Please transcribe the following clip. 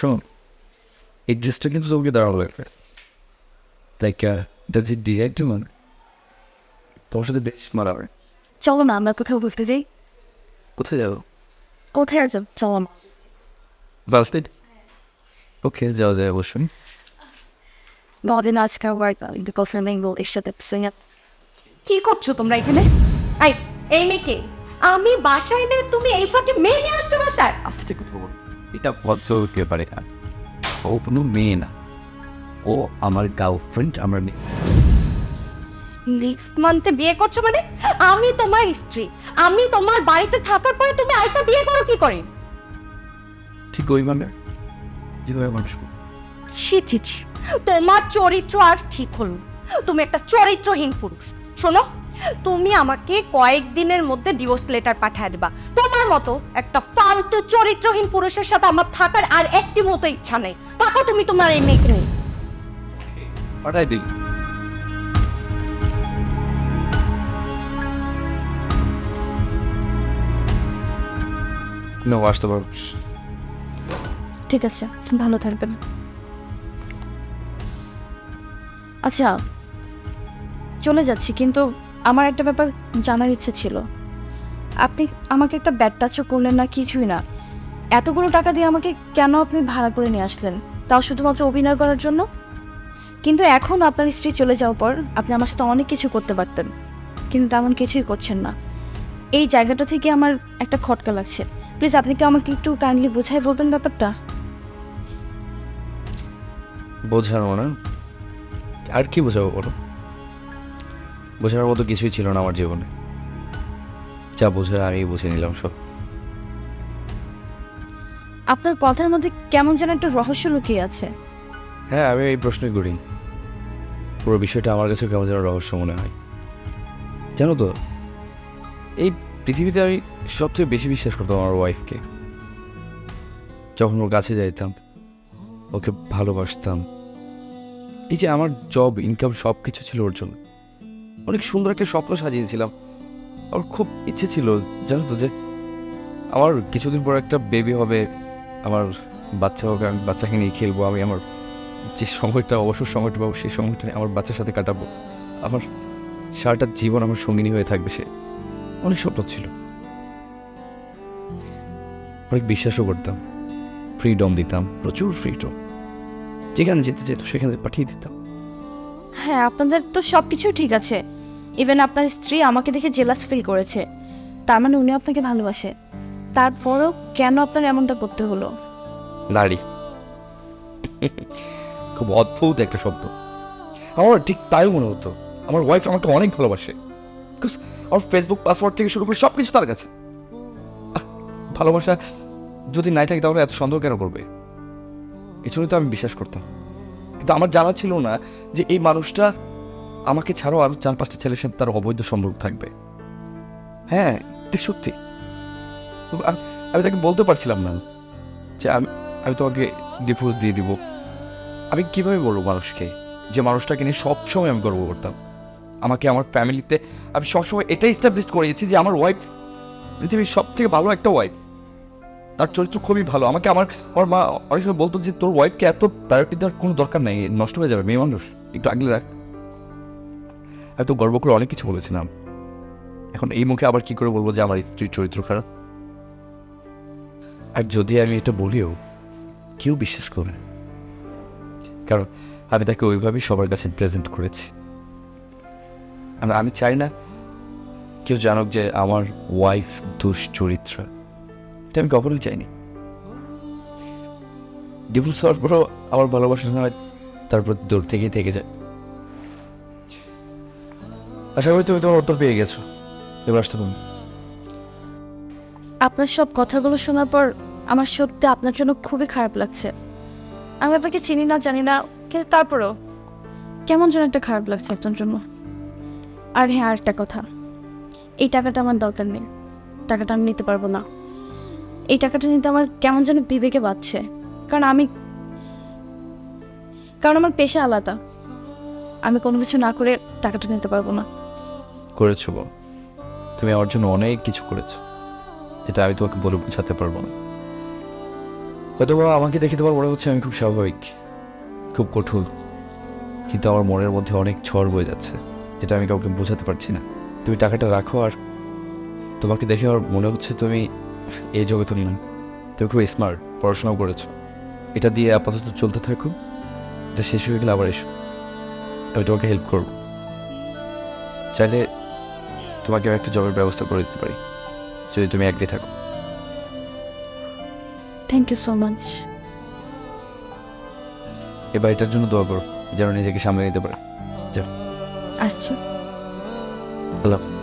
শোন এই ড্রেসটা কিন্তু তোমাকে দাঁড়ানো লাগবে লাইক এটা যে ডিজাইনটা মানে তোমার সাথে বেশ মারাবে চলো না আমরা কোথাও ঘুরতে যাই কোথায় যাব কোথায় আর যাব চলো না বালস্টেড ওকে যাওয়া যায় অবশ্যই নদিন আজকে আবার গার্লফ্রেন্ড এর সাথে কি করছ তোমরা এখানে আই এই মেয়েকে আমি বাসায় এনে তুমি এই ফাঁকে মেয়ে নিয়ে আসছো বাসায় আস্তে কথা এটা বলছো কে পারে না ও কোনো মেয়ে না। ও আমার গার্লফ্রেন্ড আমার মেয়ে। নেক্সট মান্থে বিয়ে করছ মানে? আমি তোমার স্ত্রী। আমি তোমার বাড়িতে থাকার পরে তুমি আরেকটা বিয়ে করো কি করে? ঠিক ওই মানে? যেভাবে মানুষ ছি ছি ছি। তোমার চরিত্র আর ঠিক হলো। তুমি একটা চরিত্রহীন পুরুষ। শোনো তুমি আমাকে কয়েকদিনের মধ্যে ডিভোর্স লেটার পাঠিয়ে দেবা। তোমার মতো একটা ফালতু চরিত্রহীন পুরুষের সাথে আমার থাকার আর একটি মতো ইচ্ছা নেই। তাকে তুমি তোমার এই মেয়েকে নিয়ে। পাঠাই দিই। না আসতে ঠিক আছে ভালো থাকবেন। আচ্ছা চলে যাচ্ছি কিন্তু আমার একটা ব্যাপার জানার ইচ্ছে ছিল। আপনি আমাকে একটা ব্যাড টাচও করলেন না, কিছুই না। এতগুলো টাকা দিয়ে আমাকে কেন আপনি ভাড়া করে নিয়ে আসলেন? তাও শুধুমাত্র অভিনয় করার জন্য? কিন্তু এখন আপনার স্ত্রী চলে যাওয়ার পর আপনি আমার সাথে অনেক কিছু করতে পারতেন, কিন্তু তেমন কিছুই করছেন না। এই জায়গাটা থেকে আমার একটা খটকা লাগছে। প্লিজ, আপনি কি আমাকে একটু কাইন্ডলি বোঝাই বলবেন ব্যাপারটা? বোঝানো না আর কি বোঝাবো বলো? বোঝানোর মতো কিছুই ছিল না আমার জীবনে। যা বোঝা আমি বুঝে নিলাম সব। আপনার কথার মধ্যে কেমন যেন একটা রহস্য লুকিয়ে আছে। হ্যাঁ আমি এই প্রশ্নই করি পুরো বিষয়টা আমার কাছে কেমন যেন রহস্য মনে হয়। জানো তো এই পৃথিবীতে আমি সবচেয়ে বেশি বিশ্বাস করতাম আমার ওয়াইফকে যখন ওর কাছে যাইতাম ওকে ভালোবাসতাম। এই যে আমার জব ইনকাম সব কিছু ছিল ওর জন্য। অনেক সুন্দর একটা স্বপ্ন সাজিয়েছিলাম। আমার খুব ইচ্ছে ছিল, জানো তো, যে আমার কিছুদিন পর একটা বেবি হবে, আমার বাচ্চা হবে আমি বাচ্চাকে নিয়ে খেলব, আমি আমার যে সময়টা, অবসর সময়টা পাবো, সেই সময়টা আমার বাচ্চার সাথে কাটাবো। আমার সারাটা জীবন আমার সঙ্গিনী হয়ে থাকবে সে। অনেক স্বপ্ন ছিল। অনেক বিশ্বাসও করতাম। ফ্রিডম দিতাম, প্রচুর ফ্রিডম যেখানে যেতে যেত সেখানে পাঠিয়ে দিতাম। হ্যাঁ আপনাদের তো সব কিছুই ঠিক আছে। ইভেন আপনার স্ত্রী আমাকে দেখে জেলাস ফিল করেছে। তার মানে উনি আপনাকে ভালোবাসে। তারপরও কেন আপনার এমনটা করতে হলো? নারী খুব অদ্ভুত একটা শব্দ। আমার ঠিক তাই মনে হতো। আমার ওয়াইফ আমাকে অনেক ভালোবাসে। বিকজ আমার ফেসবুক পাসওয়ার্ড থেকে শুরু করে সব কিছু তার কাছে। ভালোবাসা যদি নাই থাকে তাহলে এত সন্দেহ কেন করবে? এই তো আমি বিশ্বাস করতাম। কিন্তু আমার জানা ছিল না যে এই মানুষটা আমাকে ছাড়াও আরও চার পাঁচটা ছেলের সাথে তার অবৈধ সম্পর্ক থাকবে। হ্যাঁ ঠিক সত্যি। আমি তাকে বলতে পারছিলাম না যে আমি আমি তোমাকে ডিভোর্স দিয়ে দিব। আমি কীভাবে বলব মানুষকে যে মানুষটাকে নিয়ে সবসময় আমি গর্ব করতাম? আমাকে আমার ফ্যামিলিতে, আমি সবসময় এটাই স্টাবলিশ করিয়েছি যে আমার ওয়াইফ পৃথিবীর সব থেকে ভালো একটা ওয়াইফ তার চরিত্র খুবই ভালো। আমাকে আমার আমার মা অনেক সময় বলতো যে তোর ওয়াইফকে এত প্রায়োরিটি দেওয়ার কোনো দরকার নেই, নষ্ট হয়ে যাবে, মেয়ে মানুষ। একটু আগলে রাখ। আমি তো গর্ব করে অনেক কিছু বলেছিলাম। এখন এই মুখে আবার কি করে বলব যে আমার স্ত্রীর চরিত্র খারাপ? আর যদি আমি এটা বলিও, কেউ বিশ্বাস করবে না। কারণ আমি তাকে ওইভাবেই সবার কাছে প্রেজেন্ট করেছি। আর আমি চাই না কেউ জানুক যে আমার ওয়াইফ দুশ্চরিত্র এটা আমি কখনোই চাইনি। ডিভোর্স হওয়ার পরও আমার ভালোবাসা না হয়, তারপর দূর থেকেই থেকে যায়। আশা করি তুমি তোমার উত্তর পেয়ে গেছো। এবার আসতে পারো আপনার সব কথাগুলো শোনার পর আমার সত্যি আপনার জন্য খুবই খারাপ লাগছে। আমি আপনাকে চিনি না, জানি না, কিন্তু তারপরেও কেমন যেন একটা খারাপ লাগছে আপনার জন্য। আর হ্যাঁ আর একটা কথা। এই টাকাটা আমার দরকার নেই। টাকাটা আমি নিতে পারব না। এই টাকাটা নিতে আমার কেমন যেন বিবেকে বাজছে কারণ আমি কারণ আমার পেশা আলাদা। আমি কোনো কিছু না করে টাকাটা নিতে পারব না। করেছ বল তুমি আমার জন্য অনেক কিছু করেছ, যেটা আমি তোমাকে বলে বোঝাতে পারব না। হয়তো বা আমাকে দেখে তোমার মনে হচ্ছে আমি খুব স্বাভাবিক, খুব কঠোর, কিন্তু আমার মনের মধ্যে অনেক ঝড় বয়ে যাচ্ছে, যেটা আমি কাউকে বোঝাতে পারছি না। তুমি টাকাটা রাখো আর তোমাকে দেখে আমার মনে হচ্ছে তুমি এই জগতে না তুমি খুব স্মার্ট পড়াশোনাও করেছ। এটা দিয়ে আপাতত চলতে থাকো, এটা শেষ হয়ে গেলে আবার এসো। আমি তোমাকে হেল্প করব। চাইলে তোমাকে একটা জবের ব্যবস্থা করে দিতে পারি যদি তুমি একদিন থাকো। থ্যাংক ইউ সো মাচ এবার বাড়িটার জন্য দোয়া করো যেন নিজেকে সামনে নিতে পারে। আসছি। আল্লাহ হাফেজ।